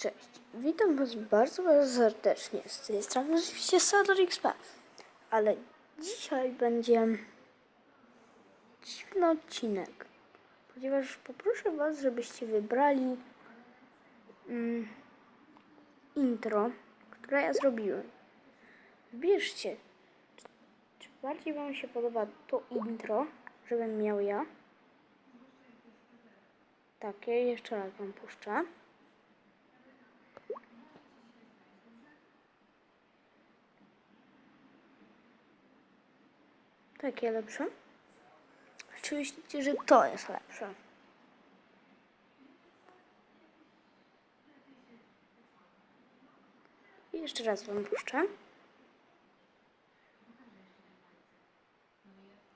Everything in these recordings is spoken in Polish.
Cześć, witam Was bardzo, bardzo serdecznie. Z tej strony oczywiście Sador XP. Ale dzisiaj będzie dziwny odcinek, ponieważ poproszę Was, żebyście wybrali mm, intro, które ja zrobiłem. Wybierzcie, czy, czy bardziej Wam się podoba to intro, żebym miał ja. Takie, jeszcze raz Wam puszczę. Takie lepsze? Czy myślicie, że to jest lepsze? Jeszcze raz wam puszczę.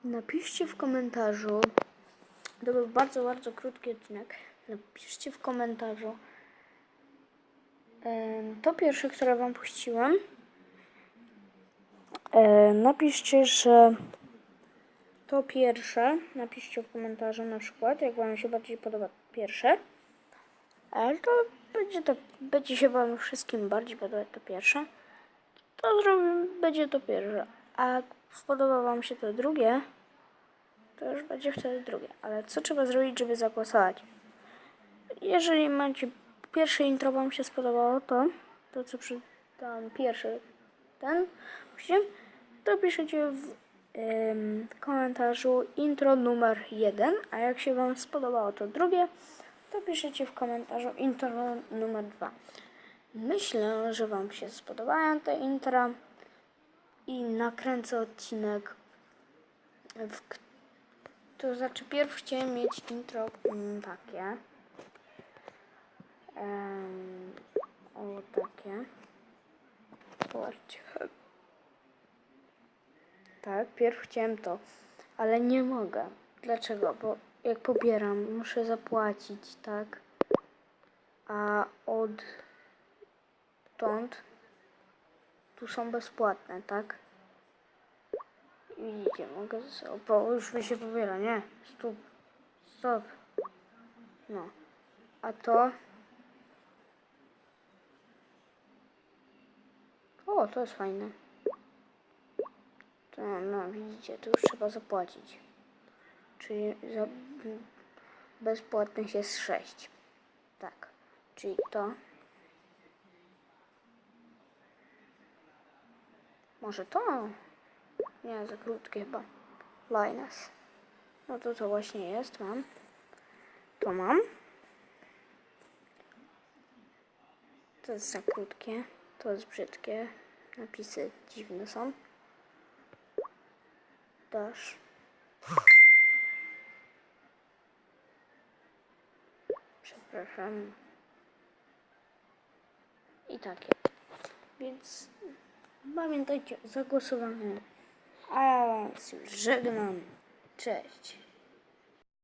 Napiszcie w komentarzu. To był bardzo, bardzo krótki odcinek. Napiszcie w komentarzu. To pierwsze, które wam puściłem. E, napiszcie, że to pierwsze. Napiszcie w komentarzu na przykład, jak Wam się bardziej podoba pierwsze. Ale to będzie to, będzie się Wam wszystkim bardziej podobać to pierwsze. To zrobimy, będzie to pierwsze. A jak spodoba Wam się to drugie, to już będzie wtedy drugie. Ale co trzeba zrobić, żeby zagłosować? Jeżeli macie pierwsze intro Wam się spodobało, to to co przydałam pierwszy ten, to piszecie w komentarzu intro numer jeden, a jak się Wam spodobało to drugie, to piszecie w komentarzu intro numer dwa. Myślę, że Wam się spodobają te intra i nakręcę odcinek w to znaczy pierw chciałem mieć intro mm, takie em, o takie Zobaczcie. Tak, pierw chciałem to, ale nie mogę. Dlaczego? Bo jak pobieram, muszę zapłacić, tak? A odtąd tu są bezpłatne, tak? Widzicie, mogę... O, bo już mi się pobiera, nie? Stop. Stop. No. A to... O, to jest fajne. To, no, widzicie, tu już trzeba zapłacić. Czyli za, bezpłatnych jest 6. Tak. Czyli to. Może to? Nie, za krótkie chyba. Linus. No to to właśnie jest, mam. To mam. To jest za krótkie. To jest brzydkie. Napisy dziwne są. Dasz. Przepraszam. I takie. Więc pamiętajcie o zagłosowaniu. A ja was żegnam. Cześć.